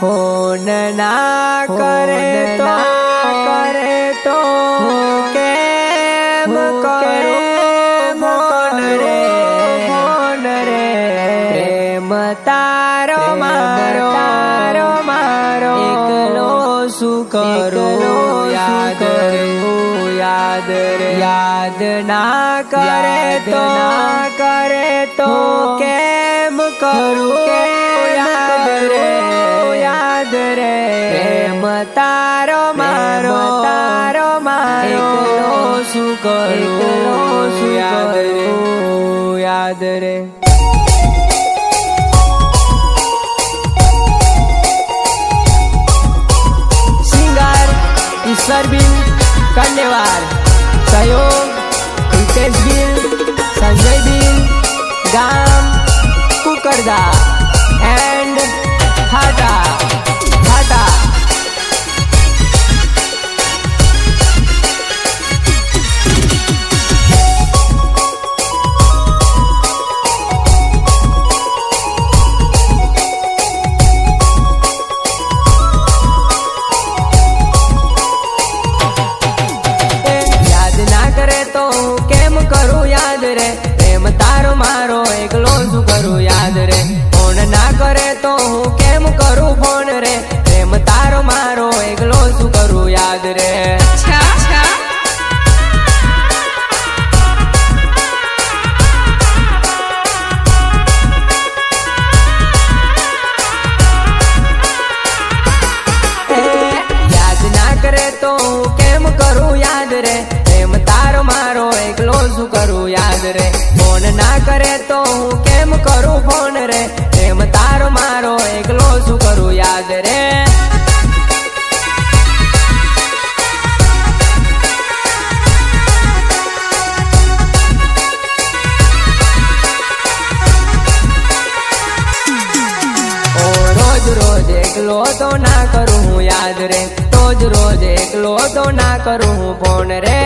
Phone ના કરે તો કરે તો કેમ કરું મોન રે? મોન રે? પ્રેમ તારો મારો તારો મારો એકલો શું કરું યાદ કરું? યાદ રે. યાદ ના કરે તો ના કરે તો કેમ કરું કે યાદ રે. યાદ રે. પ્રેમ તારો મારો. તારો મારો. શું કરું? શું યાદ રે. યાદ રે. કંડેવાર સહયોગ હિતેશ બિલ સંજય બિલ ગામ કુકરદા એન્ડ તો ના કરું હું યાદ રે. રોજ રોજ એકલો તો ના કરું હું ફોન રે.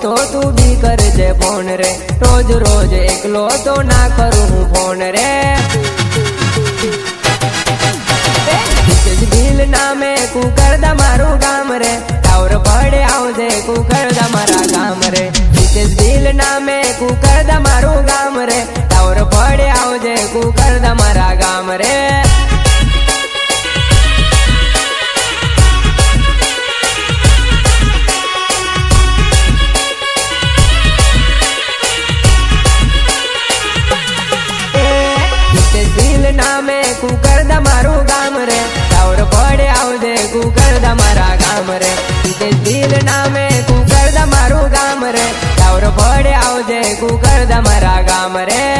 તો તું બી કરજે ફોન રે. રોજ રોજ એકલો તો ના કરું હું ફોન રે. ભીલ નામે કુકરદા મારું ગામ રે. ટાવર પડે આવજે કુકરદા મારા ગામ રે. ભીલ નામે તમારા ગામ રે.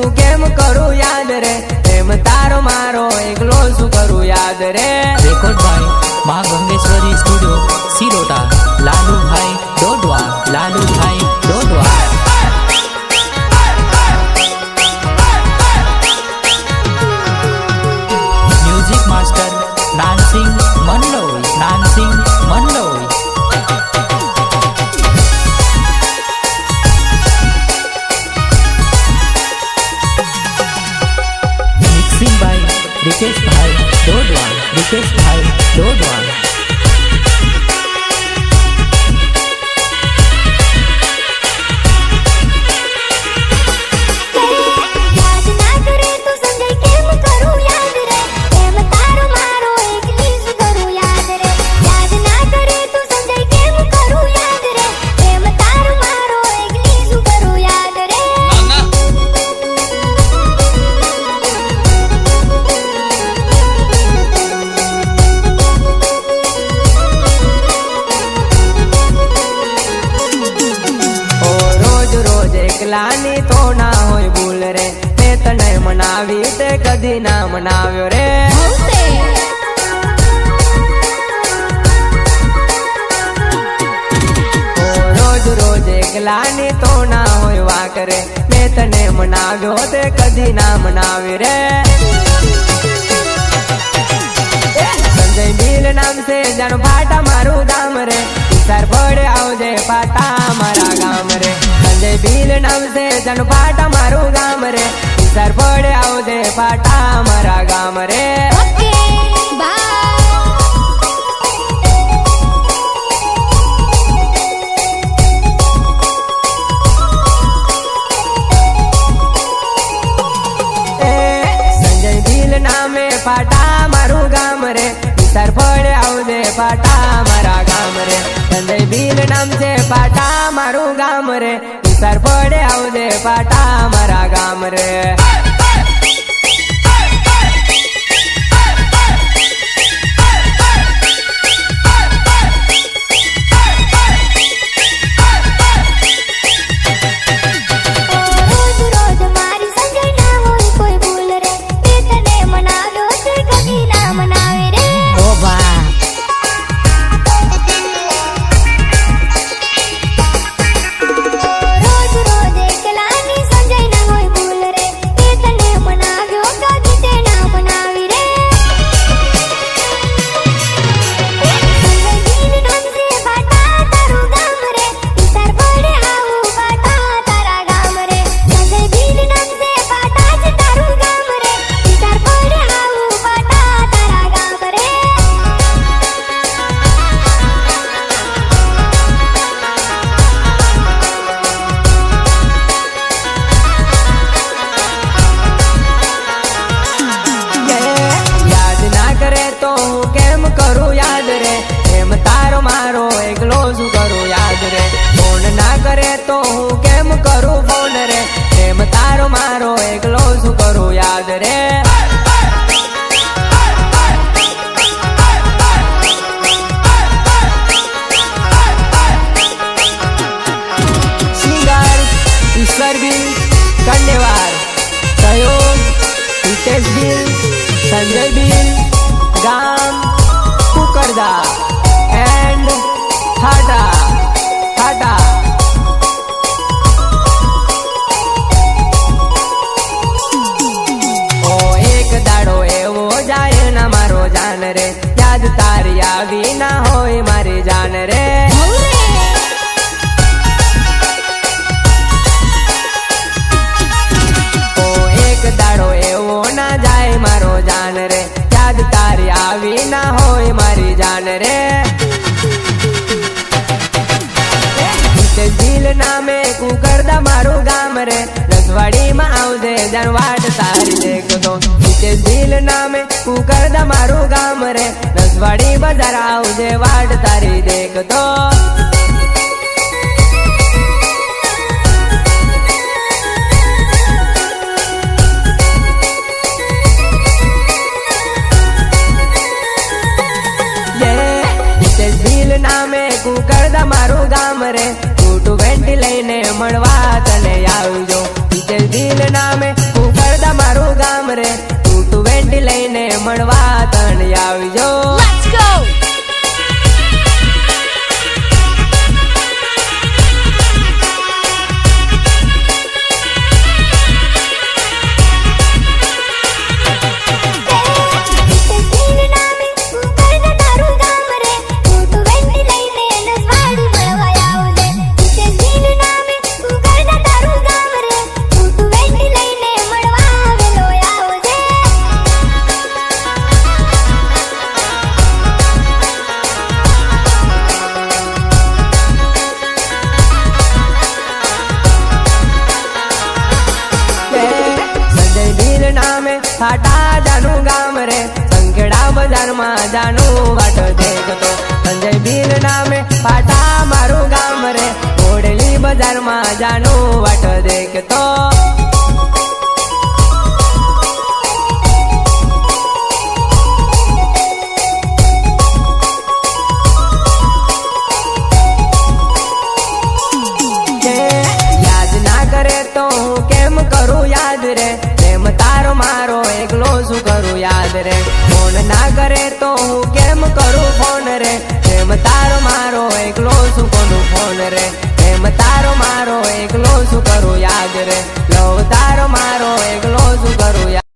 હું કેમ કરું યાદ રે? પ્રેમ તારો મારો, એકલો શું કરું યાદ રે? રેકોર્ડ ભાઈ, મા ગંગેશ્વરી સ્ટુડિયો, સિરોટા, લાલુભાઈ ડોડવા એકલાની તો ના હોય ભૂલ રે. તે તને મનાવી તે કદી ના મનાવ્યો રે. રોજ રોજ એકલાની તો ના હોય વાક રે. મેં તને મનાવ્યો તે કદી ના મનાવી રે. સંજય મિલ નામ છે, જાણ ફાટા મારું ગામ રે. સર પડે આવજે પાટા મારા ગામ રે. સંજય ભીલ નામ છે પાટા મારું ગામ રે. સર પડે આવજે પાટા મારા ગામ રે. ફાટા મારું ગામ રે. સર પડે આવજે પાટા મારા ગામ રે. સંજય ભીલ નામ છે પાટા મારું ગામ રે. સર પડે આવજે પાટા મારા ગામ રે. મારો એકલો શું કરું યાદ રે. ફોન ના કરે તો હું કેમ કરું ફોન રે? એમ તારો મારો એકલો શું કરું યાદ રે. તારી આવી ના હોય, મારી જાન રે. ઓ, એક દાડો એવો ના જાય, મારો જાન રે. યાદ તારી આવી ના હોય, મારી જાન રે. દિલ નામે કુકરદા મારું ગામ રે. રસવાડીમાં આવજે જનવાડ તારી દેખતો. દિલ નામે કુકરદા મારું ગામ રે. રસવાડી બજાર આવજે વાડ તારી દેખતો. બજારમાં જાનું વાટ દેખતો. સંજય ભીલ નામે પાટા મારું ગામ રે. ઓડલી બજારમાં જાનું વાટ દેખતો. કેમ કરું યાદ રે? પ્રેમ તારો મારો એકલો શું કરું યાદ રે? કરે તો હું કેમ કરું ફોન રે? એમ તારો મારો એકલો શું કોનું ફોન રે? એમ તારો મારો એકલો શું કરું યાદ રે? લવ તારો મારો એકલો